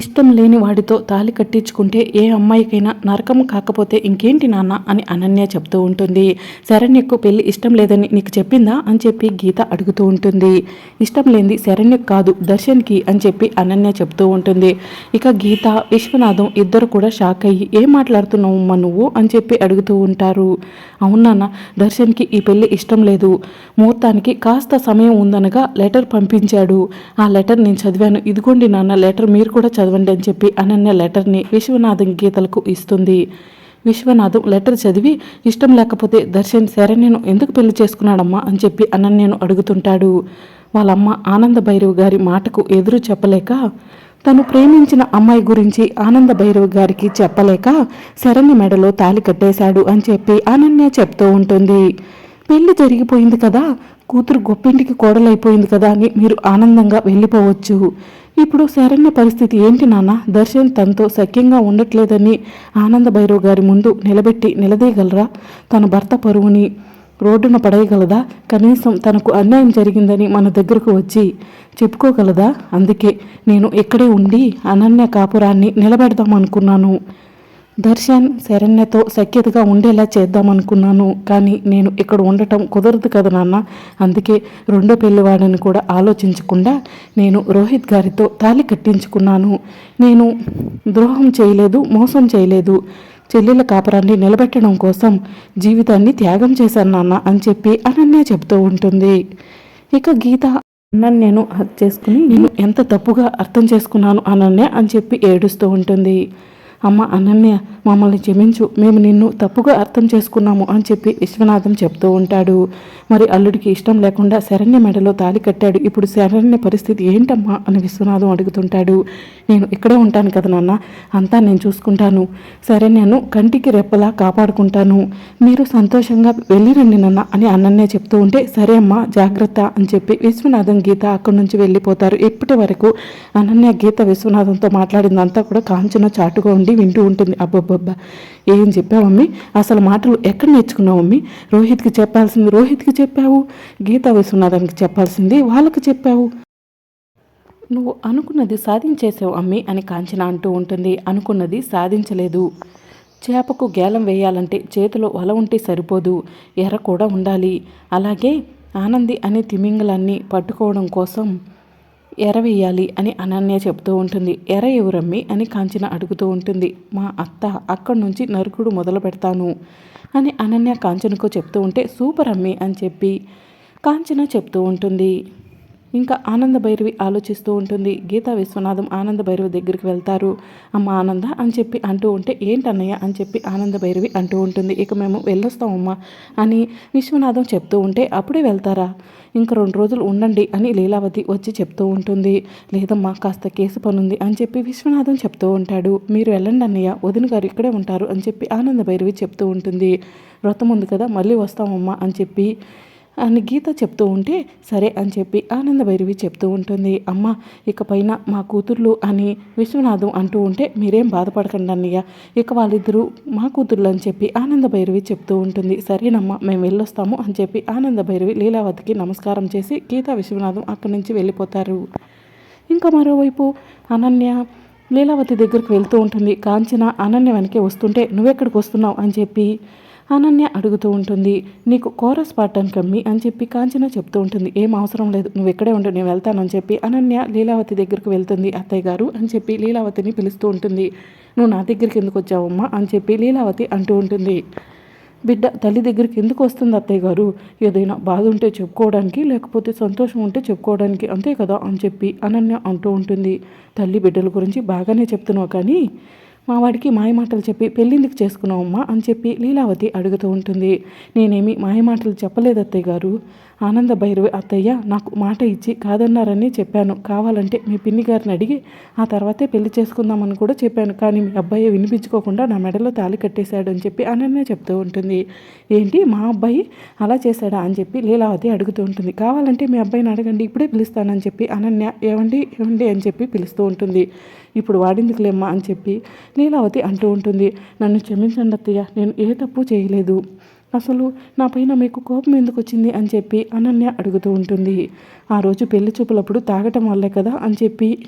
ఇష్టం లేని వాడితో తాలి కట్టించుకుంటే ఏ అమ్మాయికైనా నరకం కాకపోతే ఇంకేంటి నాన్న అని అనన్య చెప్తూ ఉంటుంది. శరణ్యకు పెళ్ళి ఇష్టం లేదని నీకు చెప్పిందా అని చెప్పి గీత అడుగుతూ ఉంటుంది. ఇష్టం లేనిది శరణ్యకు కాదు దర్శన్కి అని చెప్పి అనన్య చెప్తూ ఉంటుంది. ఇక గీత విశ్వనాథం ఇద్దరు కూడా షాక్ అయ్యి ఏం మాట్లాడుతున్నావు అమ్మ నువ్వు? అని చెప్పి అడుగుతూ ఉంటారు. అవునాన్న దర్శన్కి ఈ పెళ్ళి ఇష్టం లేదు. ముహూర్తానికి కాస్త సమయం ఉందనగా లెటర్ పంపించాడు. ఆ లెటర్ నేను చదివాను. ఇదిగోండి నాన్న లెటర్ మీరు కూడా చదవండి అని చెప్పి అనన్య లెటర్ని విశ్వనాథం గీతలకు ఇస్తుంది. విశ్వనాథం లెటర్ చదివి ఇష్టం లేకపోతే దర్శన్ శరణ్యను ఎందుకు పెళ్ళి చేసుకున్నాడమ్మా? అని చెప్పి అనన్యను అడుగుతుంటాడు. వాళ్ళమ్మ ఆనంద భైరవ్ గారి మాటకు ఎదురు చెప్పలేక తను ప్రేమించిన అమ్మాయి గురించి ఆనంద భైరవ్ గారికి చెప్పలేక శరణ్య మెడలో తాలి కట్టేశాడు అని చెప్పి అనన్య చెప్తూ ఉంటుంది. పెళ్ళి జరిగిపోయింది కదా కూతురు గొప్పింటికి కోడలైపోయింది కదా అని మీరు ఆనందంగా వెళ్ళిపోవచ్చు. ఇప్పుడు శరణ్య పరిస్థితి ఏంటి నాన్న? దర్శన్ తనతో సఖ్యంగా ఉండట్లేదని ఆనంద భైరవ్ గారి ముందు నిలబెట్టి నిలదీయగలరా? తన భర్త పరువుని రోడ్డున పడేయగలదా? కనీసం తనకు అన్యాయం జరిగిందని మన దగ్గరకు వచ్చి చెప్పుకోగలదా? అందుకే నేను ఇక్కడే ఉండి అనన్య కాపురాన్ని నిలబెడదాం అనుకున్నాను దర్శన్ శరణ్యతో సఖ్యతగా ఉండేలా చేద్దామనుకున్నాను. కానీ నేను ఇక్కడ ఉండటం కుదరదు కదా నాన్న. అందుకే రెండో పెళ్ళివాడని కూడా ఆలోచించకుండా నేను రోహిత్ గారితో తాళి కట్టించుకున్నాను. నేను ద్రోహం చేయలేదు మోసం చేయలేదు. చెల్లెల కాపురాన్ని నిలబెట్టడం కోసం జీవితాన్ని త్యాగం చేశాను నాన్న అని చెప్పి అనన్య చెబుతూ ఉంటుంది. ఇక గీత అన్నని నేను హత్య చేసుకుని నేను ఎంత తప్పుగా అర్థం చేసుకున్నాను అనన్య అని చెప్పి ఏడుస్తూ ఉంటుంది. అమ్మ అనన్య మమ్మల్ని క్షమించు. మేము నిన్ను తప్పుగా అర్థం చేసుకున్నాము అని చెప్పి విశ్వనాథం చెప్తూ ఉంటాడు. మరి అల్లుడికి ఇష్టం లేకుండా శరణ్య మెడలో తాలి కట్టాడు. ఇప్పుడు శరణ్య పరిస్థితి ఏంటమ్మా అని విశ్వనాథం అడుగుతుంటాడు. నేను ఇక్కడే ఉంటాను కదా నాన్న. అంతా నేను చూసుకుంటాను. శరణ్యను కంటికి రెప్పలా కాపాడుకుంటాను. మీరు సంతోషంగా వెళ్ళిరండి నాన్న అని అనన్య చెప్తూ ఉంటే సరే అమ్మా జాగ్రత్త అని చెప్పి విశ్వనాథం గీత అక్కడి నుంచి వెళ్ళిపోతారు. ఇప్పటి వరకు అనన్య గీత విశ్వనాథంతో మాట్లాడిందంతా కూడా కాంచన చాటుగా ఉండి వింటూ ఉంటుంది. అబ్బబ్బబ్బా ఏం చెప్పావమ్మి అసలు మాటలు ఎక్కడ నేర్చుకున్నావు మమ్మీ రోహిత్కి చెప్పాల్సింది రోహిత్కి చెప్పావు? గీతా విశ్వనాథానికి చెప్పాల్సింది వాళ్ళకి చెప్పావు? నువ్వు అనుకున్నది సాధించేసావు అమ్మి అని కాంచన అంటూ ఉంటుంది. అనుకున్నది సాధించలేదు. చేపకు గేలం వేయాలంటే చేతిలో వల ఉంటే సరిపోదు. ఎర్ర కూడా ఉండాలి. అలాగే ఆనంది అనే తిమింగలాన్ని పట్టుకోవడం కోసం ఎర వేయాలి అని అనన్య చెప్తూ ఉంటుంది. ఎర ఎవరమ్మి అని కాంచన అడుగుతూ ఉంటుంది. మా అత్త అక్కడి నుంచి నరుకుడు మొదలు పెడతాను అని అనన్య కాంచనకు చెప్తూ ఉంటే సూపర్ అమ్మి అని చెప్పి కాంచన చెప్తూ ఉంటుంది. ఇంకా ఆనంద భైరవి ఆలోచిస్తూ ఉంటుంది గీతా విశ్వనాథం ఆనంద భైరవి దగ్గరికి వెళ్తారు. అమ్మ ఆనంద అని చెప్పి అంటూ ఉంటే ఏంటన్నయ్య? అని చెప్పి ఆనంద భైరవి అంటూ ఉంటుంది. ఇక మేము వెళ్ళొస్తామమ్మా అని విశ్వనాథం చెప్తూ ఉంటే అప్పుడే వెళ్తారా? ఇంక రెండు రోజులు ఉండండి అని లీలావతి వచ్చి చెప్తూ ఉంటుంది. లేదమ్మా కాస్త కేసు పనుంది అని చెప్పి విశ్వనాథం చెప్తూ ఉంటాడు. మీరు వెళ్ళండి అన్నయ్య వదిన గారు ఇక్కడే ఉంటారు అని చెప్పి ఆనంద భైరవి చెప్తూ ఉంటుంది. వ్రతం ఉంది కదా మళ్ళీ వస్తామమ్మా అని చెప్పి అని గీత చెప్తూ ఉంటే సరే అని చెప్పి ఆనందభైరవి చెప్తూ ఉంటుంది. అమ్మ ఇకపైన మా కూతుర్లు అని విశ్వనాథం అంటూ ఉంటే మీరేం బాధపడకండి అన్నయ్య. ఇక వాళ్ళిద్దరూ మా కూతుర్లు అని చెప్పి ఆనందభైరవి చెప్తూ ఉంటుంది. సరేనమ్మా మేము వెళ్ళొస్తాము అని చెప్పి ఆనందభైరవి లీలావతికి నమస్కారం చేసి గీత విశ్వనాథం అక్కడి నుంచి వెళ్ళిపోతారు. ఇంకా మరోవైపు అనన్య లీలావతి దగ్గరికి వెళ్తూ ఉంటుంది. కాంచన అనన్య వెనకే వస్తుంటే నువ్వెక్కడికి వస్తున్నావు? అని చెప్పి అనన్య అడుగుతూ ఉంటుంది. నీకు కోరస్ పాడటానికి కమ్మి అని చెప్పి కాంచన చెప్తూ ఉంటుంది. ఏం అవసరం లేదు నువ్వు ఎక్కడే ఉండు నేను వెళ్తానని చెప్పి అనన్య లీలావతి దగ్గరికి వెళ్తుంది అత్తయ్య గారు అని చెప్పి లీలావతిని పిలుస్తూ ఉంటుంది. నువ్వు నా దగ్గరికి ఎందుకు వచ్చావమ్మా అని చెప్పి లీలావతి అంటూ ఉంటుంది. బిడ్డ తల్లి దగ్గరికి ఎందుకు వస్తుంది అత్తయ్య గారు? ఏదైనా బాధ ఉంటే చెప్పుకోవడానికి లేకపోతే సంతోషం ఉంటే చెప్పుకోవడానికి అంతే కదా అని చెప్పి అనన్య అంటూ ఉంటుంది. తల్లి బిడ్డల గురించి బాగానే చెప్తున్నావు కానీ మా వాడికి మాయమాటలు చెప్పి పెళ్ళిందుకు చేసుకున్నావమ్మా అని చెప్పి లీలావతి అడుగుతూ ఉంటుంది. నేనేమి మాయమాటలు చెప్పలేదు అత్తయ్య గారు. ఆనంద భైరవి అత్తయ్య నాకు మాట ఇచ్చి కాదన్నారని చెప్పాను. కావాలంటే మీ పిన్ని గారిని అడిగి ఆ తర్వాతే పెళ్ళి చేసుకుందామని కూడా చెప్పాను. కానీ మీ అబ్బాయి వినిపించుకోకుండా నా మెడలో తాళి కట్టేశాడు అని చెప్పి అనన్య చెప్తూ ఉంటుంది. ఏంటి? మా అబ్బాయి అలా చేశాడా అని చెప్పి లీలావతి అడుగుతూ ఉంటుంది. కావాలంటే మీ అబ్బాయిని అడగండి ఇప్పుడే పిలుస్తానని చెప్పి అనన్య ఏమండి ఏమండి అని చెప్పి పిలుస్తూ ఉంటుంది. ఇప్పుడు వాడిందుకులేమ్మా అని చెప్పి లీలావతి అంటూ ఉంటుంది. నన్ను క్షమించండి అత్తయ్య నేను ఏ తప్పు చేయలేదు. అసలు నా పైన మీకు కోపం ఎందుకు వచ్చింది అని చెప్పి అనన్య అడుగుతూ ఉంటుంది. ఆ రోజు పెళ్ళి చూపులప్పుడు తాగటం వల్లే కదా అని చెప్పి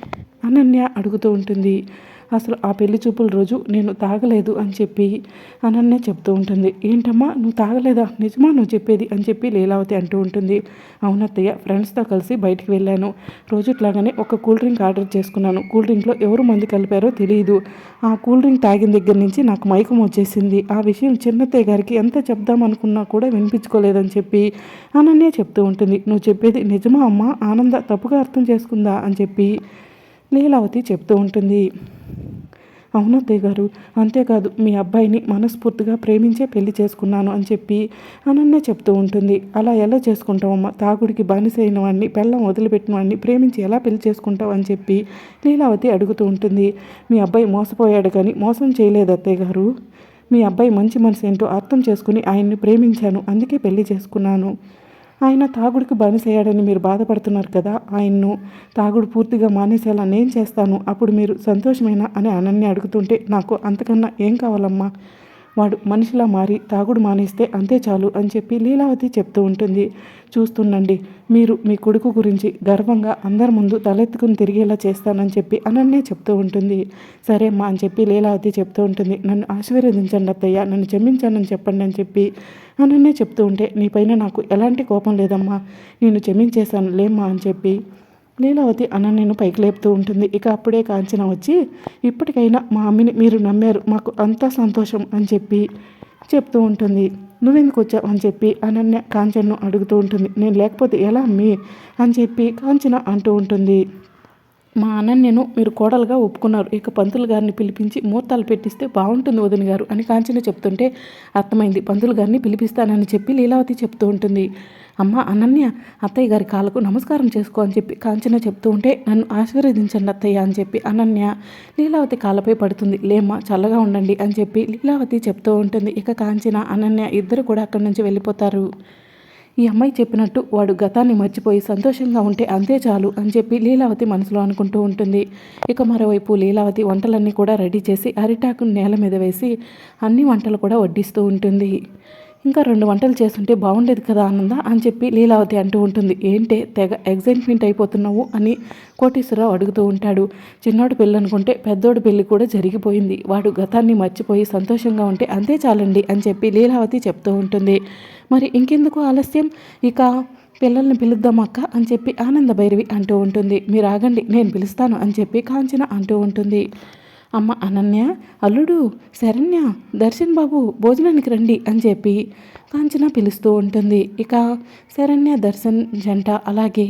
అనన్య అడుగుతూ ఉంటుంది. అసలు ఆ పెళ్ళి చూపుల రోజు నేను తాగలేదు అని చెప్పి అనన్య చెప్తూ ఉంటుంది. ఏంటమ్మా నువ్వు తాగలేదా? నిజమా నువ్వు చెప్పేది? అని చెప్పి లీలావతి అంటూ ఉంటుంది. అవునత్తయ్య ఫ్రెండ్స్తో కలిసి బయటికి వెళ్ళాను. రోజుట్లాగానే ఒక కూల్ డ్రింక్ ఆర్డర్ చేసుకున్నాను. కూల్ డ్రింక్లో ఎవరు మంది కలిపారో తెలియదు. ఆ కూల్ డ్రింక్ తాగిన దగ్గర నుంచి నాకు మైకం వచ్చేసింది. ఆ విషయం చిన్నత్తయ్య గారికి ఎంత చెప్దామనుకున్నా కూడా వినిపించుకోలేదని చెప్పి అనన్య చెప్తూ ఉంటుంది. నువ్వు చెప్పేది నిజమా అమ్మా? ఆనంద తప్పుగా అర్థం చేసుకుందా? అని చెప్పి లీలావతి చెప్తూ ఉంటుంది. అవునత్తయ్య గారు అంతేకాదు మీ అబ్బాయిని మనస్ఫూర్తిగా ప్రేమించే పెళ్ళి చేసుకున్నాను అని చెప్పి అనన్య చెప్తూ ఉంటుంది. అలా ఎలా చేసుకుంటావమ్మా? తాగుడికి బానిసైన వాడిని పెళ్ళం వదిలిపెట్టిన వాడిని ప్రేమించి ఎలా పెళ్ళి చేసుకుంటావు అని చెప్పి లీలావతి అడుగుతూ ఉంటుంది. మీ అబ్బాయి మోసపోయాడు కానీ మోసం చేయలేదు అత్తయ్య గారు. మీ అబ్బాయి మంచి మనసు ఏంటో అర్థం చేసుకుని ఆయన్ని ప్రేమించాను అందుకే పెళ్ళి చేసుకున్నాను. ఆయన తాగుడికి బానిసయ్యాడని మీరు బాధపడుతున్నారు కదా ఆయన్ను తాగుడు పూర్తిగా మానేసేలా నేను చేస్తాను అప్పుడు మీరు సంతోషమేనా అని అనన్య అడుగుతుంటే నాకు అంతకన్నా ఏం కావాలమ్మా? వాడు మనిషిలా మారి తాగుడు మానేస్తే అంతే చాలు అని చెప్పి లీలావతి చెప్తూ ఉంటుంది. చూస్తుండండి. మీరు మీ కొడుకు గురించి గర్వంగా అందరి ముందు తలెత్తుకుని తిరిగేలా చేస్తానని చెప్పి అనన్నే చెప్తూ ఉంటుంది. సరే మా అని చెప్పి లీలావతి చెప్తూ ఉంటుంది. నన్ను ఆశీర్వదించండి అత్తయ్య నన్ను క్షమించానని చెప్పండి అని చెప్పి అనన్నే చెప్తూ ఉంటే నీపైన నాకు ఎలాంటి కోపం లేదమ్మా. నేను క్షమించేశాను లేమ్మా అని చెప్పి లీలావతి అనన్యను పైకి లేపుతూ ఉంటుంది. ఇక అప్పుడే కాంచన వచ్చి ఇప్పటికైనా మా అమ్మని మీరు నమ్మారు. మాకు అంతా సంతోషం అని చెప్పి చెప్తూ ఉంటుంది. నువ్వెందుకు వచ్చావు? అని చెప్పి అనన్య కాంచన్ను అడుగుతూ ఉంటుంది. నేను లేకపోతే ఎలా అమ్మి? అని చెప్పి కాంచన అంటూ ఉంటుంది. మా అనన్యను మీరు కోడలుగా ఒప్పుకున్నారు. ఇక పంతులు గారిని పిలిపించి ముహూర్తాలు పెట్టిస్తే బాగుంటుంది వదిన గారు అని కాంచన చెప్తుంటే అర్థమైంది. పంతులు గారిని పిలిపిస్తానని చెప్పి లీలావతి చెప్తూ ఉంటుంది. అమ్మ అనన్య అత్తయ్య గారి కాళ్ళకు నమస్కారం చేసుకో అని చెప్పి కాంచన చెప్తూ ఉంటే నన్ను ఆశీర్వదించండి అత్తయ్య అని చెప్పి అనన్య లీలావతి కాళ్ళపై పడుతుంది. లేమ్మా చల్లగా ఉండండి అని చెప్పి లీలావతి చెప్తూ ఉంటుంది. ఇక కాంచన అనన్య ఇద్దరు కూడా అక్కడి నుంచి వెళ్ళిపోతారు. ఈ అమ్మాయి చెప్పినట్టు వాడు గతాన్ని మర్చిపోయి సంతోషంగా ఉంటే అంతే చాలు అని చెప్పి లీలావతి మనసులో అనుకుంటూ ఉంటుంది. ఇక మరోవైపు లీలావతి వంటలన్నీ కూడా రెడీ చేసి అరిటాకు నేల మీద వేసి అన్ని వంటలు కూడా వడ్డిస్తూ ఉంటుంది. ఇంకా రెండు వంటలు చేస్తుంటే బాగుండేది కదా ఆనంద అని చెప్పి లీలావతి అంటూ ఉంటుంది. ఏంటే తెగ ఎగ్జైట్మెంట్ అయిపోతున్నావు అని కోటేశ్వరరావు అడుగుతూ ఉంటాడు. చిన్నోడు పెళ్ళి అనుకుంటే పెద్దోడు పెళ్ళి కూడా జరిగిపోయింది. వాడు గతాన్ని మర్చిపోయి సంతోషంగా ఉంటే అంతే చాలండి అని చెప్పి లీలావతి చెప్తూ ఉంటుంది. మరి ఇంకెందుకు ఆలస్యం? ఇక పిల్లల్ని పిలుద్దాం అక్క అని చెప్పి ఆనంద భైరవి అంటూ ఉంటుంది. మీరు ఆగండి నేను పిలుస్తాను అని చెప్పి కాంచన అంటూ ఉంటుంది. అమ్మ అనన్య అల్లుడు శరణ్య దర్శన్ బాబు భోజనానికి రండి అని చెప్పి కాంచన పిలుస్తూ ఉంటుంది. ఇక శరణ్య దర్శన్ జంట అలాగే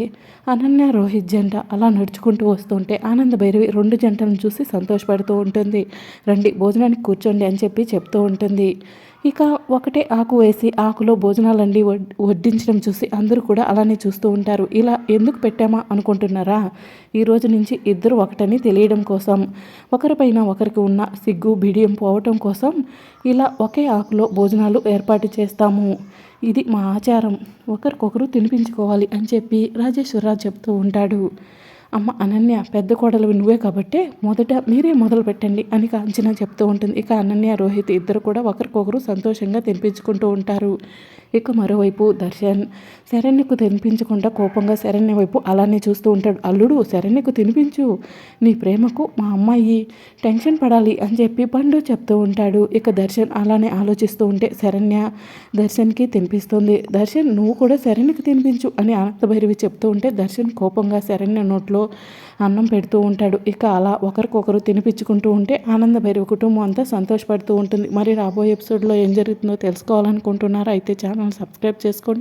అనన్య రోహిత్ జంట అలా నడుచుకుంటూ వస్తుంటే ఆనంద భైరవి రెండు జంటలను చూసి సంతోషపడుతూ ఉంటుంది. రండి భోజనానికి కూర్చోండి అని చెప్పి చెప్తూ ఉంటుంది. ఇక ఒకటే ఆకు వేసి ఆకులో భోజనాలండి వడ్డించడం చూసి అందరూ కూడా అలానే చూస్తూ ఉంటారు. ఇలా ఎందుకు పెట్టామా అనుకుంటున్నారా? ఈ రోజు నుంచి ఇద్దరు ఒకటని తెలియడం కోసం ఒకరిపైన ఒకరికి ఉన్న సిగ్గు బిడియం పోవటం కోసం ఇలా ఒకే ఆకులో భోజనాలు ఏర్పాటు చేస్తాము. ఇది మా ఆచారం. ఒకరికొకరు తినిపించుకోవాలి అని చెప్పి రాజేశ్వరరావు చెప్తూ ఉంటాడు. అమ్మ అనన్య పెద్ద కోడలు నువ్వే కాబట్టి మొదట మీరే మొదలు పెట్టండి అని కాంచన చెప్తూ ఉంటుంది. ఇక అనన్య రోహిత్ ఇద్దరు కూడా ఒకరికొకరు సంతోషంగా తినిపించుకుంటూ ఉంటారు. ఇక మరోవైపు దర్శన్ శరణ్యకు తినిపించకుండా కోపంగా శరణ్య వైపు అలానే చూస్తూ ఉంటాడు. అల్లుడు శరణ్యకు తినిపించు. నీ ప్రేమకు మా అమ్మాయి టెన్షన్ పడాలి అని చెప్పి పండు చెప్తూ ఉంటాడు. ఇక దర్శన్ అలానే ఆలోచిస్తూ ఉంటే శరణ్య దర్శన్కి తినిపిస్తుంది. దర్శన్ నువ్వు కూడా శరణ్యకు తినిపించు అని అనంతభైరవి చెప్తూ ఉంటే దర్శన్ కోపంగా శరణ్య నోట్లో అన్నం పెడుతూ ఉంటాడు. ఇక అలా ఒకరికొకరు తినిపించుకుంటూ ఉంటే ఆనందభైరవ కుటుంబం అంతా సంతోషపడుతూ ఉంటుంది. మరి రాబోయే ఎపిసోడ్లో ఏం జరుగుతుందో తెలుసుకోవాలనుకుంటున్నారా? అయితే ఛానల్ సబ్స్క్రైబ్ చేసుకోండి.